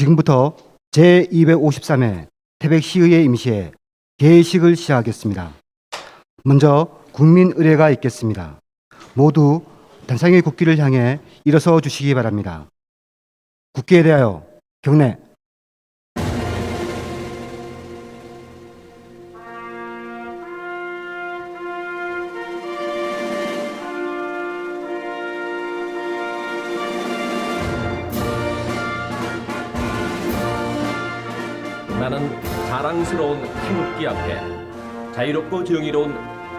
지금부터 제253회 태백시의회 임시회 개회식을 시작하겠습니다. 먼저 국민 의례가 있겠습니다. 모두 단상의 국기를 향해 일어서 주시기 바랍니다. 국기에 대하여 경례. 자유롭고 정의로운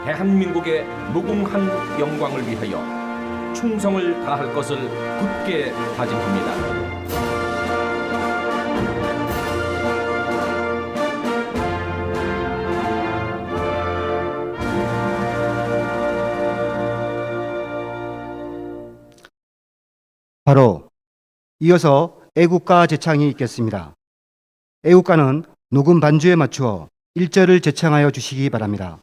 대한민국의 무궁한 영광을 위하여 충성을 다할 것을 굳게 다짐합니다. 바로 이어서 애국가 제창이 있겠습니다. 애국가는 녹음 반주에 맞추어 1절을 제창하여 주시기 바랍니다.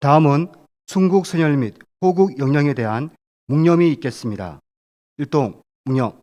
다음은 순국 선열 및 호국 영령에 대한 묵념이 있겠습니다. 일동 묵념.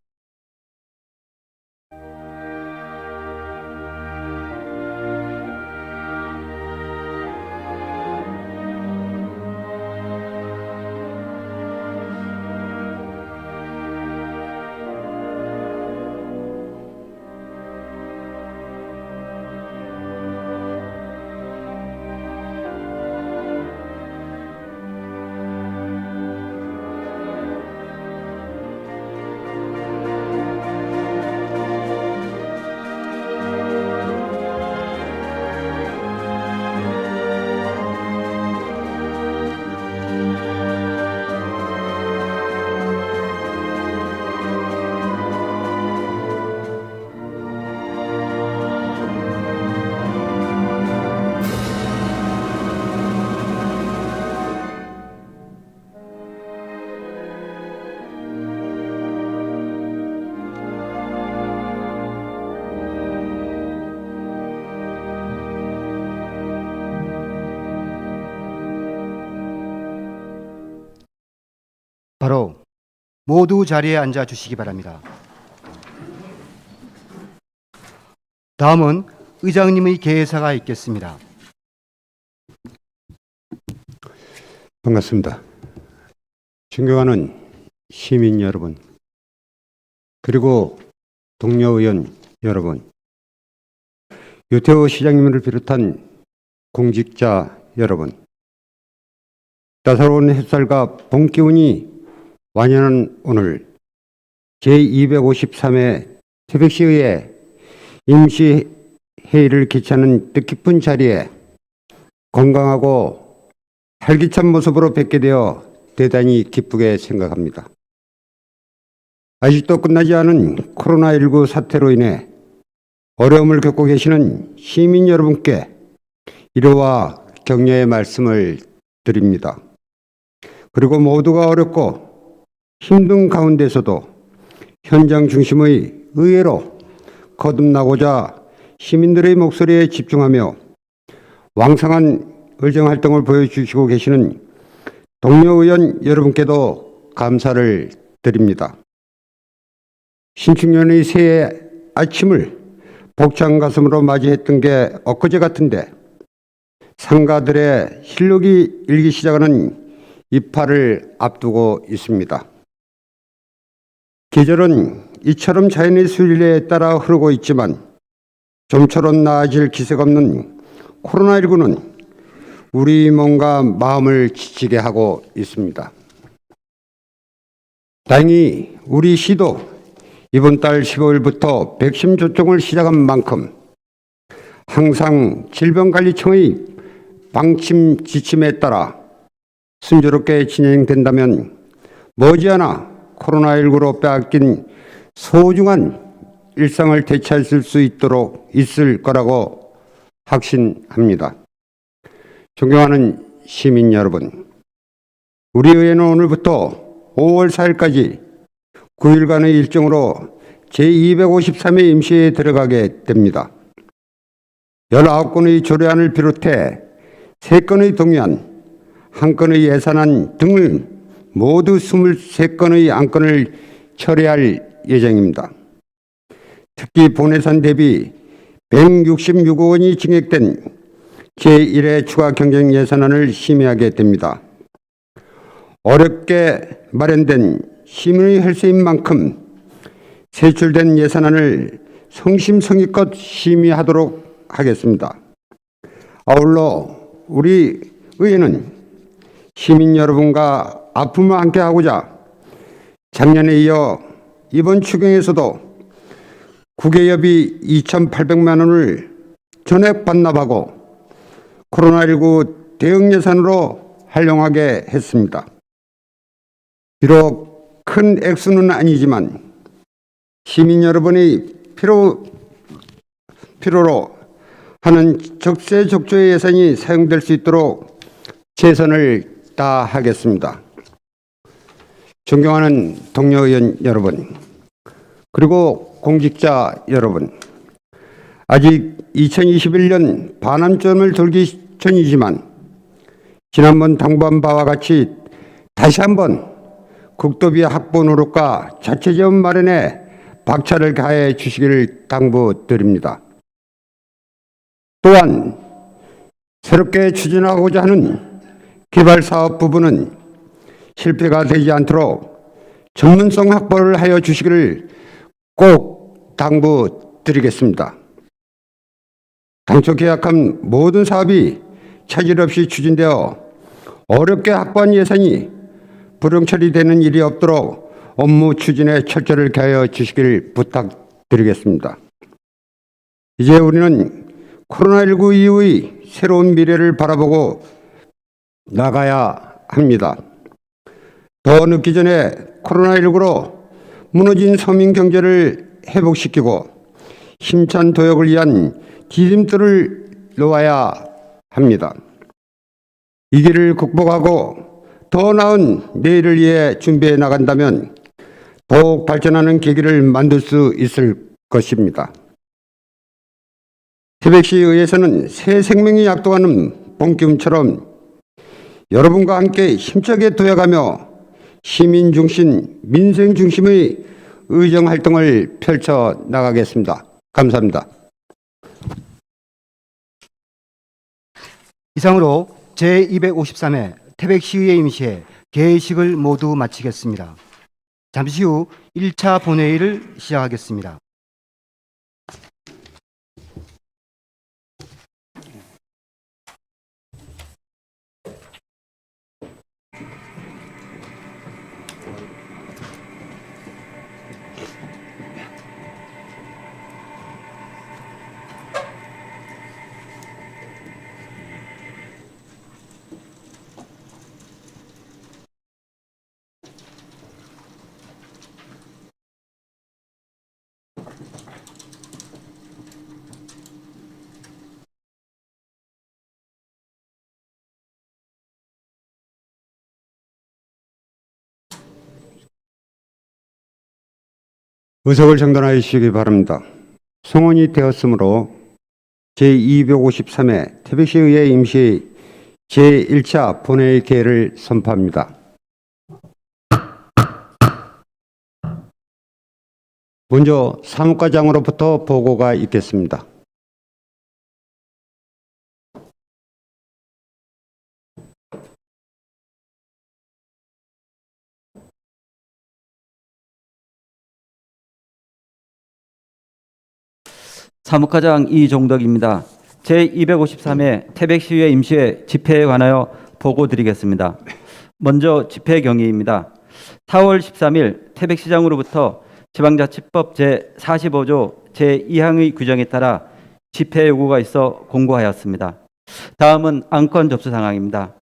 모두 자리에 앉아 주시기 바랍니다. 다음은 의장님의 개회사가 있겠습니다. 반갑습니다. 존경하는 시민 여러분, 그리고 동료 의원 여러분, 유태호 시장님을 비롯한 공직자 여러분, 따사로운 햇살과 봄 기운이 완연한 오늘 제253회 태백시의회 임시회의를 개최하는 뜻깊은 자리에 건강하고 활기찬 모습으로 뵙게 되어 대단히 기쁘게 생각합니다. 아직도 끝나지 않은 코로나19 사태로 인해 어려움을 겪고 계시는 시민 여러분께 위로와 격려의 말씀을 드립니다. 그리고 모두가 어렵고 힘든 가운데서도 현장 중심의 의회로 거듭나고자 시민들의 목소리에 집중하며 왕성한 의정 활동을 보여주시고 계시는 동료 의원 여러분께도 감사를 드립니다. 신축년의 새해 아침을 복창 가슴으로 맞이했던 게 엊그제 같은데 상가들의 실력이 일기 시작하는 입하를 앞두고 있습니다. 계절은 이처럼 자연의 순리에 따라 흐르고 있지만 좀처럼 나아질 기색 없는 코로나19는 우리 몸과 마음을 지치게 하고 있습니다. 다행히 우리 시도 이번 달 15일부터 백신 접종을 시작한 만큼 항상 질병관리청의 방침 지침에 따라 순조롭게 진행된다면 머지않아 코로나19로 빼앗긴 소중한 일상을 되찾을 수 있도록 있을 거라고 확신합니다. 존경하는 시민 여러분, 우리 의회는 오늘부터 5월 4일까지 9일간의 일정으로 제253회 임시회에 들어가게 됩니다. 19건의 조례안을 비롯해 3건의 동의안, 1건의 예산안 등을 모두 23건의 안건을 처리할 예정입니다. 특히 본예산 대비 166억 원이 증액된 제1회 추가 경정 예산안을 심의하게 됩니다. 어렵게 마련된 시민의 혈세인 만큼 세출된 예산안을 성심성의껏 심의하도록 하겠습니다. 아울러 우리 의회는 시민 여러분과 아픔을 함께 하고자 작년에 이어 이번 추경에서도 국외협의 2,800만 원을 전액 반납하고 코로나19 대응 예산으로 활용하게 했습니다. 비록 큰 액수는 아니지만 시민 여러분의 필요, 필요로 하는 적재적소의 예산이 사용될 수 있도록 최선을 다하겠습니다. 존경하는 동료 의원 여러분, 그리고 공직자 여러분, 아직 2021년 반환점을 돌기 전이지만 지난번 당부한 바와 같이 다시 한번 국도비 확보 노력과 자체 지원 마련에 박차를 가해 주시기를 당부드립니다. 또한 새롭게 추진하고자 하는 개발 사업 부분은 실패가 되지 않도록 전문성 확보를 하여 주시기를 꼭 당부드리겠습니다. 당초 계약한 모든 사업이 차질 없이 추진되어 어렵게 확보한 예산이 불용 처리되는 일이 없도록 업무 추진에 철저를 가하여 주시길 부탁드리겠습니다. 이제 우리는 코로나19 이후의 새로운 미래를 바라보고 나가야 합니다. 더 늦기 전에 코로나19로 무너진 서민 경제를 회복시키고 힘찬 도약을 위한 디딤돌을 놓아야 합니다. 이 길을 극복하고 더 나은 내일을 위해 준비해 나간다면 더욱 발전하는 계기를 만들 수 있을 것입니다. 태백시 의회에서는 새 생명이 약도하는 봄기운처럼 여러분과 함께 힘차게 도약하며 시민 중심, 민생 중심의 의정 활동을 펼쳐 나가겠습니다. 감사합니다. 이상으로 제253회 태백시의회 임시회 개회식을 모두 마치겠습니다. 잠시 후 1차 본회의를 시작하겠습니다. 의석을 정돈하여 주시기 바랍니다. 송원이 되었으므로 제253회 태백시 의회 임시 제1차 본회의 개를 선포합니다. 먼저 사무과장으로부터 보고가 있겠습니다. 사무과장 이종덕입니다. 제253회 태백시의회 임시회 집회에 관하여 보고 드리겠습니다. 먼저 집회 경위입니다. 4월 13일 태백시장으로부터 지방자치법 제45조 제2항의 규정에 따라 집회 요구가 있어 공고하였습니다. 다음은 안건 접수 상황입니다.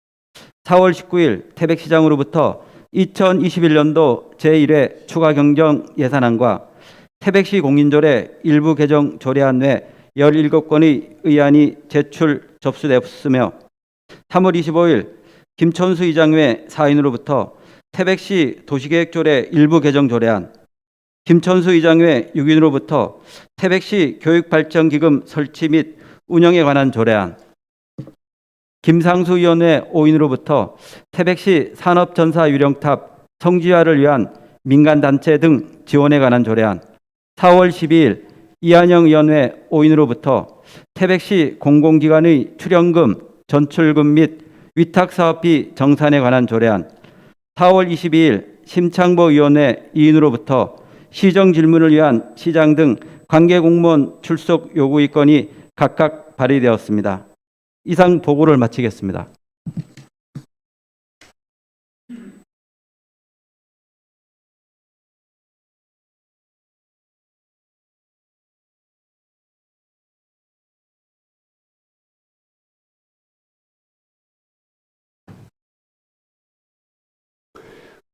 4월 19일 태백시장으로부터 2021년도 제1회 추가 경정 예산안과 태백시 공인조례 일부 개정 조례안 외 17건의 의안이 제출 접수되었으며 3월 25일 김천수 이장 외 사인으로부터 태백시 도시계획조례 일부 개정 조례안 김천수 이장 외 6인으로부터 태백시 교육발전기금 설치 및 운영에 관한 조례안 김상수 의원회 5인으로부터 태백시 산업전사 유령탑 성지화를 위한 민간단체 등 지원에 관한 조례안 4월 12일 이한영 의원회 5인으로부터 태백시 공공기관의 출연금, 전출금 및 위탁사업비 정산에 관한 조례안 4월 22일 심창보 의원회 2인으로부터 시정 질문을 위한 시장 등 관계 공무원 출석 요구 건이 각각 발의되었습니다. 이상 보고를 마치겠습니다.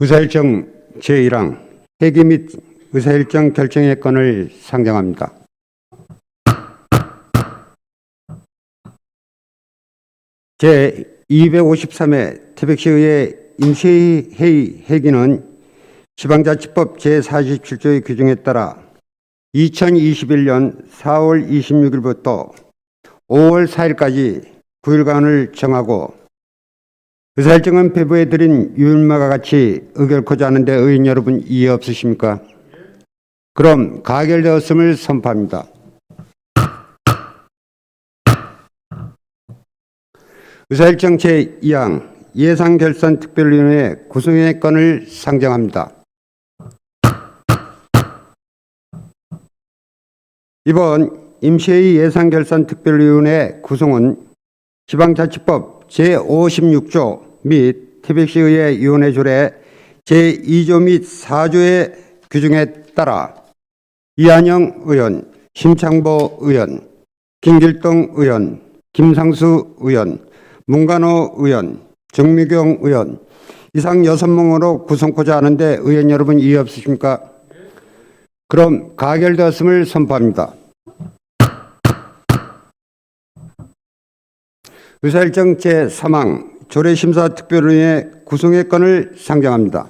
의사일정 제1항 회기 및 의사일정 결정의 건을 상정합니다. 제253회 태백시의회 임시회의 회기는 지방자치법 제47조의 규정에 따라 2021년 4월 26일부터 5월 4일까지 9일간을 정하고 의사일정은 배부해드린 유일마가 같이 의결코자 하는데 의원 여러분 이해 없으십니까? 그럼 가결되었음을 선포합니다. 의사일정 제2항 예산결산 특별위원회 구성의 건을 상정합니다. 이번 임시회의 예산결산 특별위원회 구성은 지방자치법 제56조 및 태백시의회 위원회 조례 제2조 및 4조의 규정에 따라 이한영 의원, 심창보 의원, 김길동 의원, 김상수 의원, 문관호 의원, 정미경 의원 이상 여섯 명으로 구성코자 하는데 의원 여러분 이해 없으십니까? 그럼 가결되었음을 선포합니다. 의사일정 제3항 조례심사특별위원회 구성의 건을 상정합니다.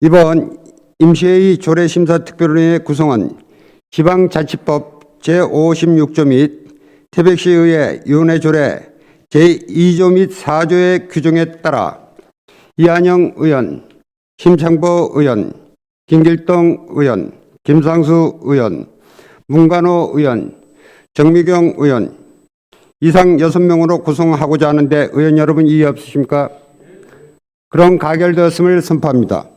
이번 임시회의 조례심사특별위원회 구성은 지방자치법 제56조 및 태백시의회 위원회 조례 제2조 및 4조의 규정에 따라 이한영 의원, 심창보 의원, 김길동 의원, 김상수 의원, 문관호 의원, 정미경 의원 이상 여섯 명으로 구성하고자 하는데 의원 여러분 이해 없으십니까? 그럼 가결되었음을 선포합니다.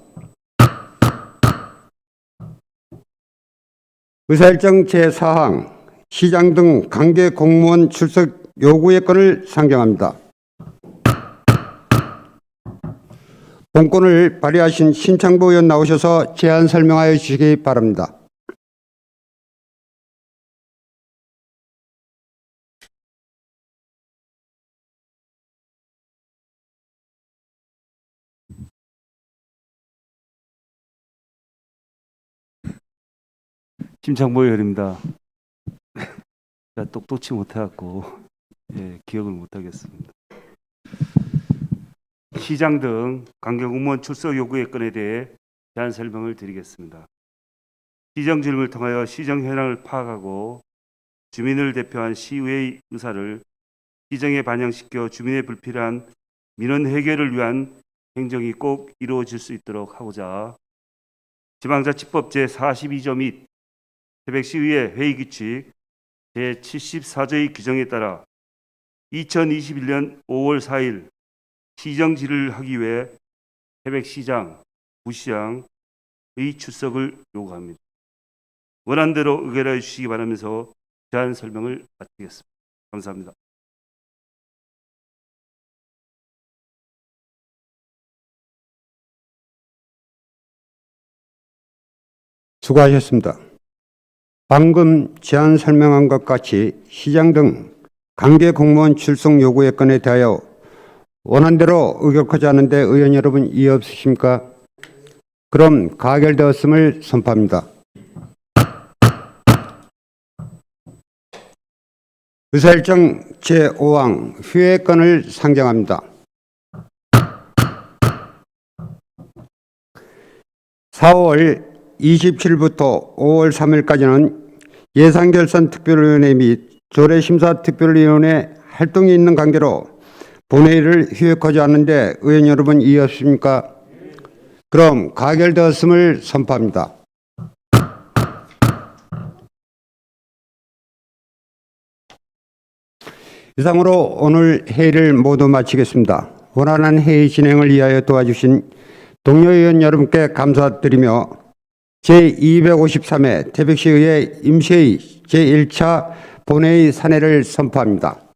의사일정 제4항 시장 등 관계 공무원 출석 요구의 건을 상정합니다. 본건을 발의하신 신창보 의원 나오셔서 제안 설명하여 주시기 바랍니다. 심창보 의원입니다. 똑똑치 못해갖고 예, 기억을 못하겠습니다. 시장 등 관계공무원 출석 요구의 건에 대해 대한 설명을 드리겠습니다. 시정 질문을 통하여 시정 현황을 파악하고 주민을 대표한 시의회 의사를 시정에 반영시켜 주민의 불필요한 민원 해결을 위한 행정이 꼭 이루어질 수 있도록 하고자 지방자치법 제42조 및 태백시의회 회의규칙 제74조의 규정에 따라 2021년 5월 4일 시정지를 하기 위해 태백시장, 부시장의 출석을 요구합니다. 원안대로 의결해 주시기 바라면서 제안 설명을 마치겠습니다. 감사합니다. 수고하셨습니다. 방금 제안 설명한 것 같이 시장 등 관계 공무원 출석 요구의 건에 대하여 원안대로 의결하지 않는데 의원 여러분 이의 없으십니까? 그럼 가결되었음을 선포합니다. 의사일정 제5항 휴회권을 상정합니다. 4월 27일부터 5월 3일까지는 예산결산특별위원회 및 조례심사특별위원회 활동이 있는 관계로 본회의를 휴회하지 않는데 의원 여러분 이의 없습니까? 그럼 가결되었음을 선포합니다. 이상으로 오늘 회의를 모두 마치겠습니다. 원활한 회의 진행을 위하여 도와주신 동료 의원 여러분께 감사드리며 제253회 태백시의회 임시회의 제1차 본회의 산회를 선포합니다.